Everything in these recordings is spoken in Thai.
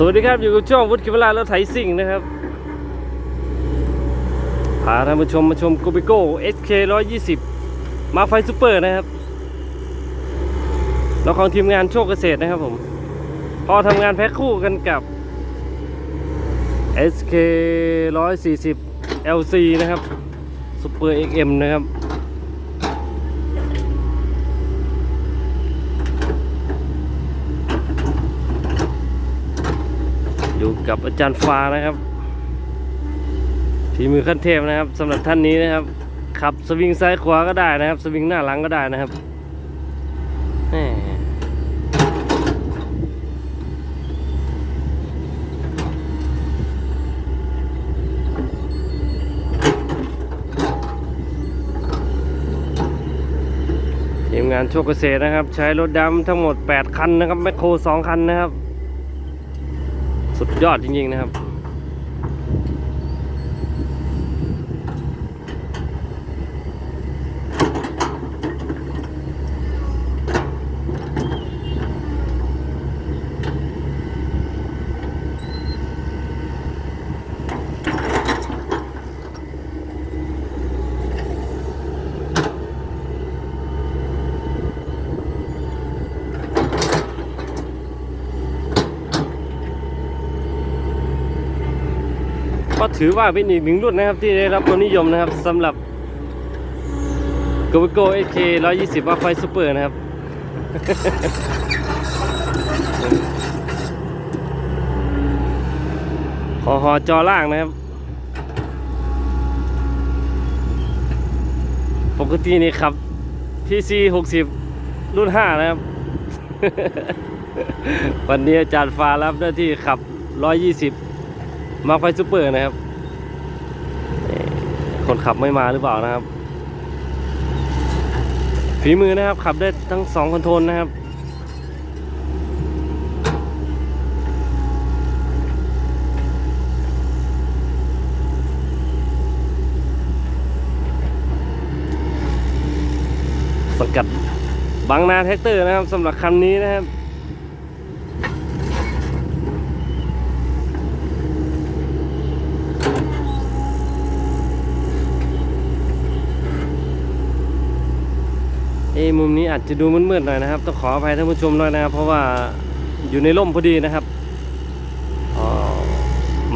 สวัสดีครับ อยู่กับช่องวุฒิกิวลารถไถซิ่งนะครับ พาท่านผู้ชมมาชมโกบิโก้ SK 120 มาไฟซูเปอร์นะครับเราของทีมงานโชคเกษตรนะครับผม พอทำงานแพ็คคู่กันกับ SK 140 LC นะครับซูเปอร์ XM นะครับ อยู่กับอาจารย์ฟ้านะครับทีมือขั้นเทพนะครับสำหรับท่านนี้นะครับขับสวิงซ้ายขวาก็ได้นะครับ สวิงหน้าหลังก็ได้นะครับแหม่ทีมงานโชคเกษตรนะครับ ใช้รถดำทั้งหมด 8 คันนะครับแมคโคร 2 คันนะครับ สุดยอดจริงๆนะครับ ถือว่าเป็นอีกหนึ่งรุ่นนะครับที่ได้รับความนิยมนะครับสำหรับ g o v i g o AK 120ว่าไฟซูเปอร์นะครับหอหอจอล่างนะครับ ปกตินี่ครับ PC 60 รุ่น 5 นะครับ วันนี้อาจารย์ฟ้ารับหน้าที่ขับ 120 มาไฟซูเปอร์นะครับ คนขับไม่มาหรือเปล่านะครับ ฝีมือนะครับ ขับได้ทั้งสองคอนโทรลนะครับสังกัดบางนาแท็กเตอร์นะครับสำหรับคันนี้นะครับ มุมนี้อาจจะดูมืดๆหน่อยนะครับต้องขออภัยท่านผู้ชมด้วยนะครับ เพราะว่าอยู่ในร่มพอดีนะครับอ๋อ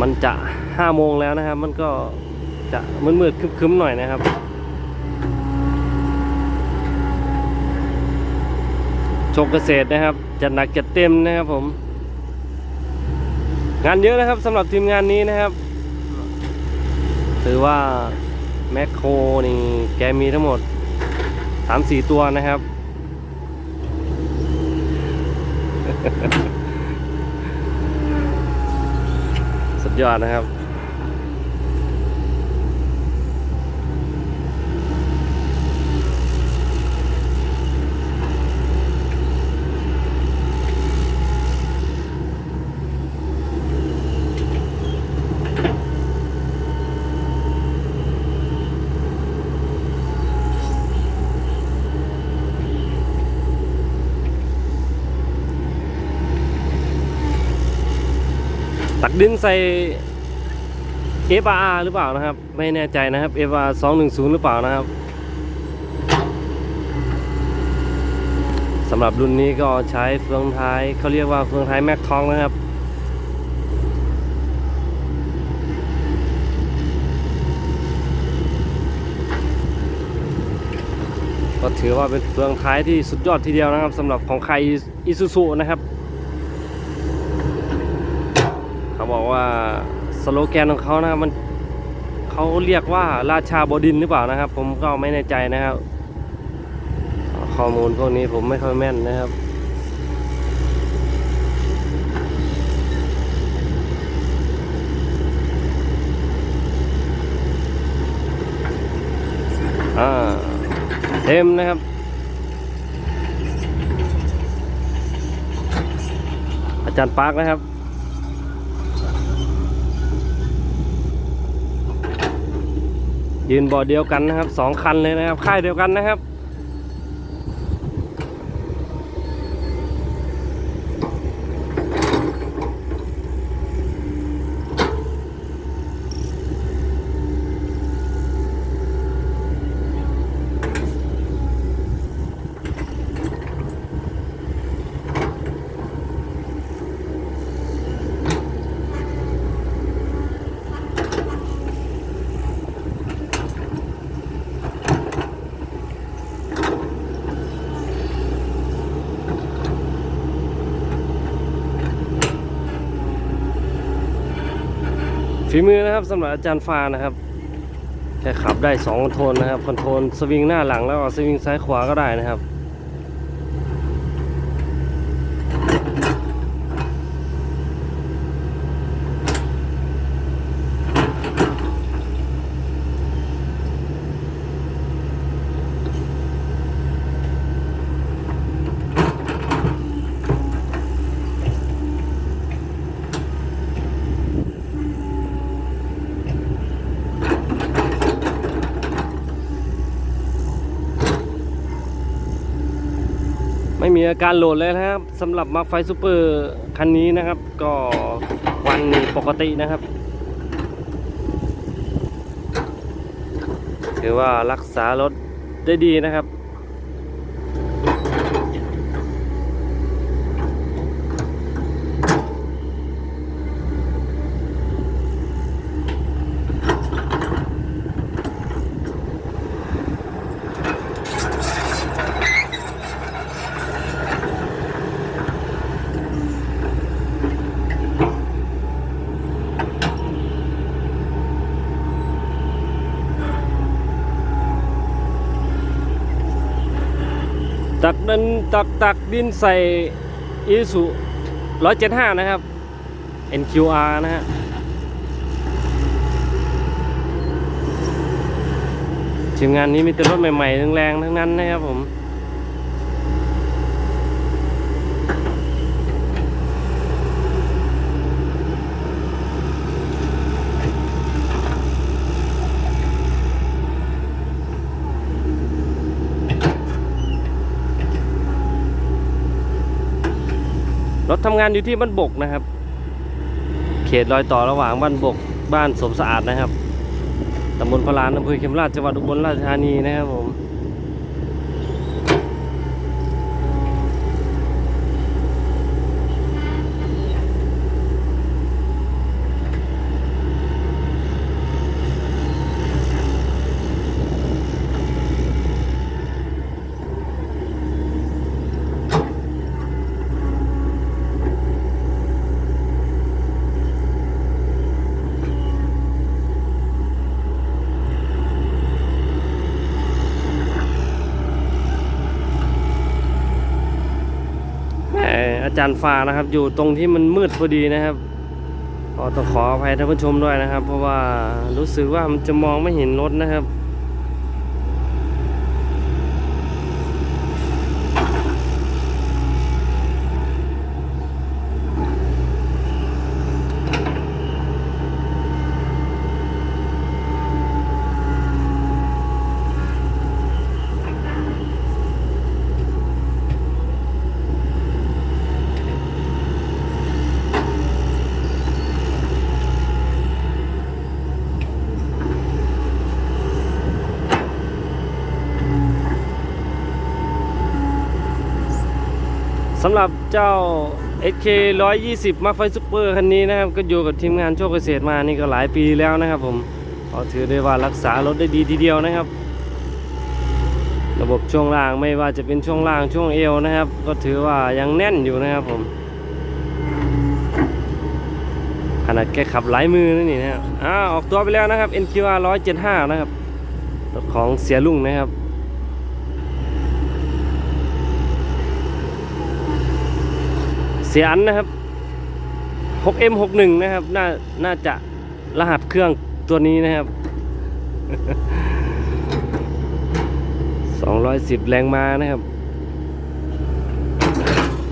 มันจะห้าโมงแล้วนะครับ มันก็จะมืดๆคึมๆหน่อยนะครับโชคเกษตรนะครับจัดหนักจัดเต็มนะครับผม งานเยอะนะครับสำหรับทีมงานนี้นะครับถือว่าแมคโครนี่แกมีทั้งหมด สามสี่ตัวนะครับ สุดยอดนะครับ ตักดินใส่ FR หรือเปล่านะครับ ไม่แน่ใจนะครับ FR 210 หรือเปล่านะครับสำหรับรุ่นนี้ก็ใช้เฟืองท้ายเขาเรียกว่าเฟืองท้ายแม็กทองนะครับก็ถือว่าเป็นเฟืองท้ายที่สุดยอดทีเดียวนะครับสำหรับของใครอิซูซุนะครับ เขาบอก ว่าสโลแกนของเขานะครับมันเขาเรียกว่าราชาบดินหรือเปล่านะครับ ผมก็ไม่แน่ใจนะครับ ข้อมูลพวกนี้ผมไม่ค่อยแม่นนะครับอ่าเต็มนะครับ อาจารย์ปาร์คนะครับ ยืนบ่อเดียวกันนะครับสองคันเลยนะครับค่ายเดียวกันนะครับ ฝีมือนะครับสำหรับอาจารย์ฟ้านะครับแค่ขับได้สองคอนโทรลนะครับคอนโทรลสวิงหน้าหลังแล้วก็สวิงซ้ายขวาก็ได้นะครับ ไม่มีอาการโหลดเลยนะครับสำหรับมาไฟซูเปอร์คันนี้นะครับ ก็วันนี้ปกตินะครับถือว่ารักษารถได้ดีนะครับ ตักดินตักตักดินใส่อีสุ175 นะครับ NQR นะฮะทีมงานนี้มีแต่รถใหม่ๆแรงๆทั้งนั้นนะครับผม ทำงานอยู่ที่บ้านบกนะครับ เขตรอยต่อระหว่างบ้านบก บ้านสมสะอาดนะครับตำบลพลานอำเภอเขมราชจังหวัดอุบลราชธานีนะครับผมอา จารย์ฟ้านะครับ อยู่ตรงที่มันมืดพอดีนะครับก็ต้องขออภัยท่านผู้ชมด้วยนะครับ เพราะว่ารู้สึกว่ามันจะมองไม่เห็นรถนะครับ สำหรับเจ้า SK 120มาไฟซูเปอร์คันนี้นะครับ ก็อยู่กับทีมงานโชคเกษตรมานี่ก็หลายปีแล้วนะครับผมก็ถือได้ว่ารักษารถได้ดีทีเดียวนะครับ ระบบช่วงล่างไม่ว่าจะเป็นช่วงล่างช่วงเอวนะครับ ก็ถือว่ายังแน่นอยู่นะครับผมขนาดแกขับหลายมือนั่นนี่นะอ่าออกตัวไปแล้วนะครับ NQR 175 นะครับรถของเสียลุงนะครับ เสียอันนะครับ 6M61 นะครับน่าน่าจะรหัสเครื่องตัวนี้นะครับ 210 แรงม้านะครับ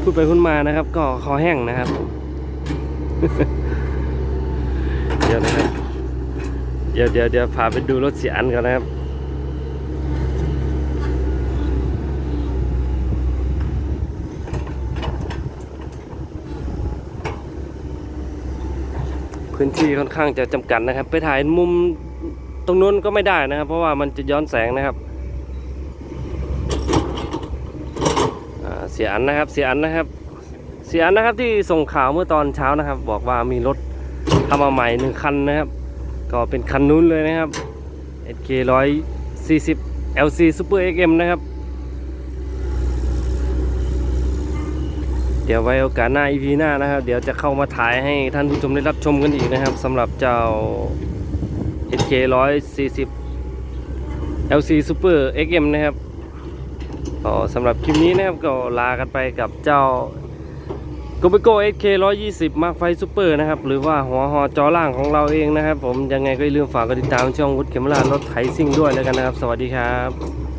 พูดไปพูดมานะครับ ก็คอแห้งนะครับ เดี๋ยวนะครับ เดี๋ยวเดี๋ยวเดี๋ยวพาไปดูรถเสียอันก่อนนะครับ พื้นที่ค่อนข้างจะจำกัดนะครับ ไปถ่ายมุมตรงนู้นก็ไม่ได้นะครับ เพราะว่ามันจะย้อนแสงนะครับเสียอันนะครับเสียอันนะครับ เสียอันนะครับที่ส่งข่าวเมื่อตอนเช้านะครับ บอกว่ามีรถทำมาใหม่หนึ่งคันนะครับ ก็เป็นคันนู้นเลยนะครับ SK 140 LC Super XM นะครับ ดี๋ยวไว้โอกาสหน้า EP หน้านะครับ เดี๋ยวจะเข้ามาถ่ายให้ท่านผู้ชมได้รับชมกันอีกนะครับสำหรับเจ้า HK 140 LC Super XM นะครับก็สำหรับคลิปนี้นะครับก็ลากันไปกับเจ้า g o b i g o SK 120 Mark ไฟ Super นะครับ หรือว่าหัวหอจอล่างของเราเองนะครับ ผมยังไงก็อย่าลืมฝากกดติดตามช่องวุฒิเขมรารถไถซิ่งด้วยแล้วกันนะครับ สวัสดีครับ